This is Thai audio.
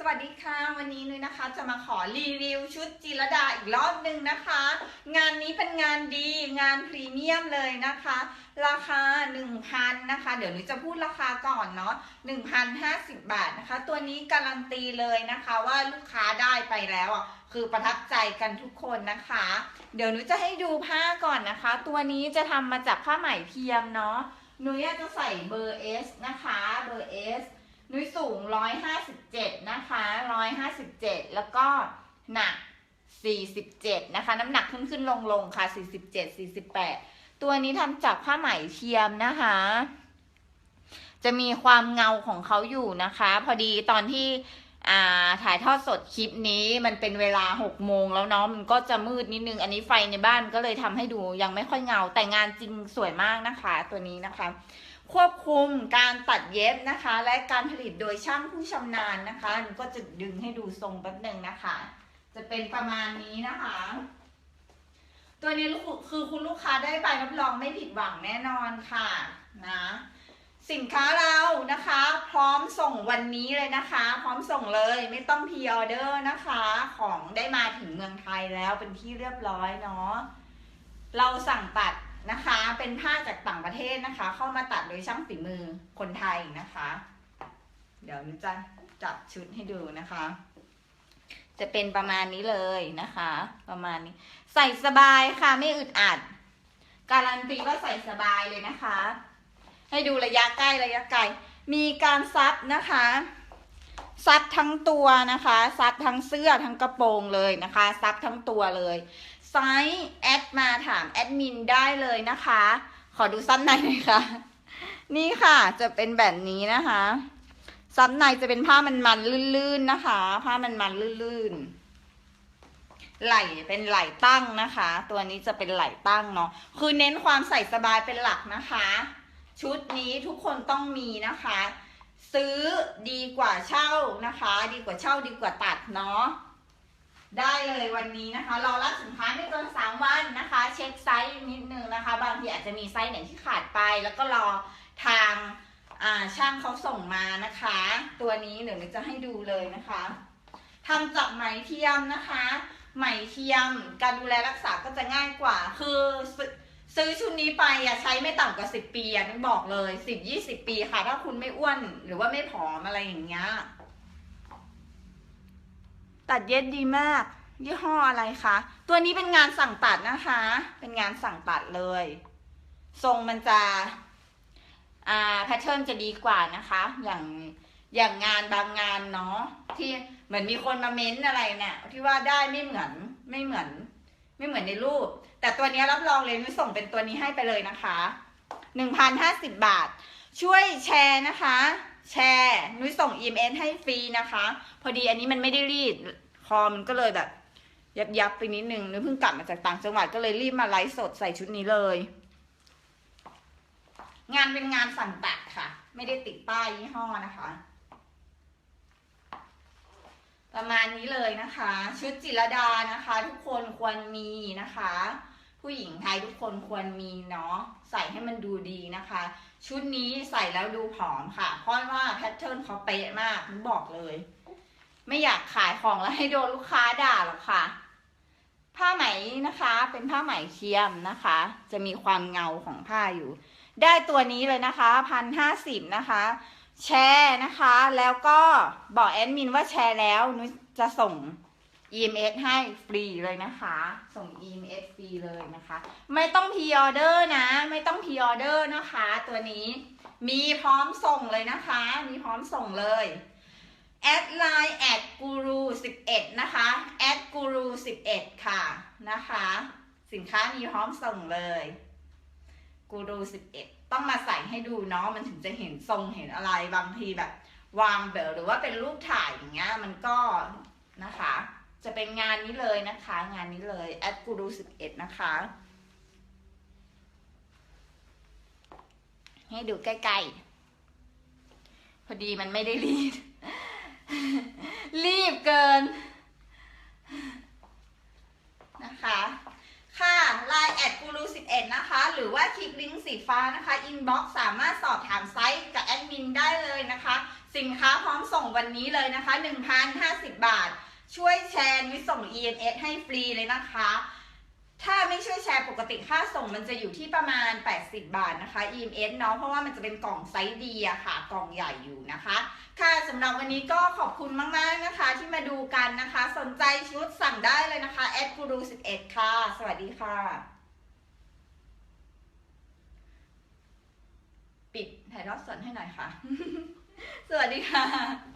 สวัสดีค่ะ วันนี้นุ้ยนะคะ จะมาขอรีวิวชุดจิรดาอีกรอบหนึ่งนะคะ งานนี้เป็นงานดีงานพรีเมียมเลยนะคะ ราคา 1,000นะคะ เดี๋ยวนุ้ยจะพูดราคาก่อนเนาะ1,050 บาทนะคะ ตัวนี้การันตีเลยนะคะว่าลูกค้าได้ไปแล้วอะคือประทับใจกันทุกคนนะคะ เดี๋ยวนุ้ยจะให้ดูผ้าก่อนนะคะ ตัวนี้จะทำมาจากผ้าไหมเทียมเนาะนุ้ยจะใส่เบอร์ S นะคะเบอร์ S นุ้ยสูง 157 นะคะ 157 แล้วก็หนัก 47 นะคะ น้ำหนักขึ้นขึ้นลงลงค่ะ 47 48 ตัวนี้ทำจากผ้าไหมเทียมนะคะ จะมีความเงาของเขาอยู่นะคะ พอดีตอนที่อ่าถ่ายทอดสดคลิปนี้มันเป็นเวลา6โมงแล้วเนาะมันก็จะมืดนิดนึง อันนี้ไฟในบ้านก็เลยทำให้ดูยังไม่ค่อยเงาแต่งานจริงสวยมากนะคะ ตัวนี้นะคะ ควบคุมการตัดเย็บนะคะ และการผลิตโดยช่างผู้ชำนาญนะคะหนูก็จะดึงให้ดูทรงแป๊บหนึ่งนะคะ จะเป็นประมาณนี้นะคะ ตัวนี้คือคุณลูกค้าได้ไปรับรองไม่ผิดหวังแน่นอนค่ะนะสินค้าเรานะคะ พร้อมส่งวันนี้เลยนะคะ พร้อมส่งเลยไม่ต้องพ r ออเดอร์นะคะ ของได้มาถึงเมืองไทยแล้วเป็นที่เรียบร้อยเนาะเราสั่งตัด เป็นผ้าจากต่างประเทศนะคะ เข้ามาตัดโดยช่างฝีมือคนไทยนะคะ เดี๋ยวนุจะจับชุดให้ดูนะคะ จะเป็นประมาณนี้เลยนะคะ ประมาณนี้ ใส่สบายค่ะไม่อึดอัด การันตีว่าใส่สบายเลยนะคะ ให้ดูระยะใกล้ระยะไกลมีการซับนะคะซับทั้งตัวนะคะ ซับทั้งเสื้อทั้งกระโปรงเลยนะคะ ซับทั้งตัวเลย ไซส์แอดมาถามแอดมินได้เลยนะคะ ขอดูซับในหน่อยค่ะ นี่ค่ะจะเป็นแบบนี้นะคะซับในจะเป็นผ้ามันมันลื่นๆนะคะ ผ้ามันมันลื่นๆไหล่เป็นไหล่ตั้งนะคะ ตัวนี้จะเป็นไหล่ตั้งเนาะคือเน้นความใส่สบายเป็นหลักนะคะ ชุดนี้ทุกคนต้องมีนะคะ ซื้อดีกว่าเช่านะคะ ดีกว่าเช่าดีกว่าตัดเนาะ ได้เลยวันนี้นะคะรอรับสินค้าไม่เกินสามวันนะคะ เช็คไซส์นิดนึงนะคะ บางทีอาจจะมีไซส์ไหนที่ขาดไป แล้วก็รอทางช่างเขาส่งมานะคะ ตัวนี้เดี๋ยวจะให้ดูเลยนะคะทำจากไหมเทียมนะคะ ไหมเทียมการดูแลรักษาก็จะง่ายกว่า คือซื้อชุดนี้ไปอะใช้ไม่ต่ำกว่าสิบปีอะนึกบอกเลยสิบยี่สิบปีค่ะ ถ้าคุณไม่อ้วนหรือว่าไม่ผอมอะไรอย่างเงี้ย ตัดเย็ดดีมาก ยี่ห้ออะไรคะ ตัวนี้เป็นงานสั่งตัดนะคะ เป็นงานสั่งตัดเลย ทรงมันจะ อ่าแพทเทิร์นจะดีกว่านะคะ อย่างอย่างงานบางงานเนาะที่เหมือนมีคนมาเม้นอะไรเนี่ยที่ว่าได้ไม่เหมือนไม่เหมือน ไม่เหมือนในรูป แต่ตัวนี้รับรองเลยนุ้ยส่งเป็นตัวนี้ให้ไปเลยนะคะหนึ่งพันห้าสิบบาท ช่วยแชร์นะคะ แชร์นุ้ยส่ง EMS ให้ฟรีนะคะ พอดีอันนี้มันไม่ได้รีดคอมันก็เลยแบบ ยับยับๆไปนิดนึงนุ้ยเพิ่งกลับมาจากต่างจังหวัดก็เลยรีบมาไลฟ์สดใส่ชุดนี้เลย งานเป็นงานสั่งตัดค่ะ ไม่ได้ติดป้ายยี่ห้อนะคะ ประมาณนี้เลยนะคะ ชุดจิรดานะคะ ทุกคนควรมีนะคะ ผู้หญิงไทยทุกคนควรมีเนาะใส่ให้มันดูดีนะคะ ชุดนี้ใส่แล้วดูผอมค่ะ เพราะว่าแพทเทิร์นเขาเป๊ะมากนุบอกเลย ไม่อยากขายของแล้วให้โดนลูกค้าด่าหรอกค่ะ ผ้าไหมนะคะ เป็นผ้าไหมเทียมนะคะ จะมีความเงาของผ้าอยู่ ได้ตัวนี้เลยนะคะพันห้าสิบนะคะแชร์นะคะ แล้วก็บอกแอดมินว่าแชร์แล้วนุจะส่ง EMS ให้ฟรีเลยนะคะ ส่ง EMS ฟรีเลยนะคะ ไม่ต้องพ r ออเดอร์นะ ไม่ต้องพ r ออเดอร์นะคะ ตัวนี้มีพร้อมส่งเลยนะคะ มีพร้อมส่งเลยแอดไลน์แอดกูรู11นะคะแอดกูรู11ค่ะนะคะ สินค้ามีพร้อมส่งเลยกูรู11ต้องมาใส่ให้ดูเนาะมันถึงจะเห็นทรงเห็นอะไรบางทีแบบ วางเบลหรือว่าเป็นรูปถ่ายอย่างเงี้ยมันก็นะคะ จะเป็นงานนี้เลยนะคะ งานนี้เลยแอดกูรู11นะคะ ให้ดูใกล้ๆ พอดีมันไม่ได้รีด รีบเกิน นะคะ ค่ะ Line แอดกูรู11นะคะ หรือว่าคลิกลิงก์สีฟ้านะคะ อินบ็อกซ์สามารถสอบถามไซส์กับแอดมินได้เลยนะคะ สินค้าพร้อมส่งวันนี้เลยนะคะ 1,050 บาท ช่วยแชร์วิส่ง EMS ให้ฟรีเลยนะคะ ถ้าไม่ช่วยแชร์ปกติค่าส่งมันจะอยู่ที่ประมาณ 80 บาทนะคะ EMS เนาะเพราะว่ามันจะเป็นกล่องไซส์ดีอะค่ะ กล่องใหญ่อยู่นะคะ ค่ะสำหรับวันนี้ก็ขอบคุณมาก ๆ นะคะที่มาดูกันนะคะ สนใจชุดสั่งได้เลยนะคะ a d g u r u 11 ค่ะ สวัสดีค่ะ ปิดถ่ายทอดสดให้หน่อยค่ะ สวัสดีค่ะ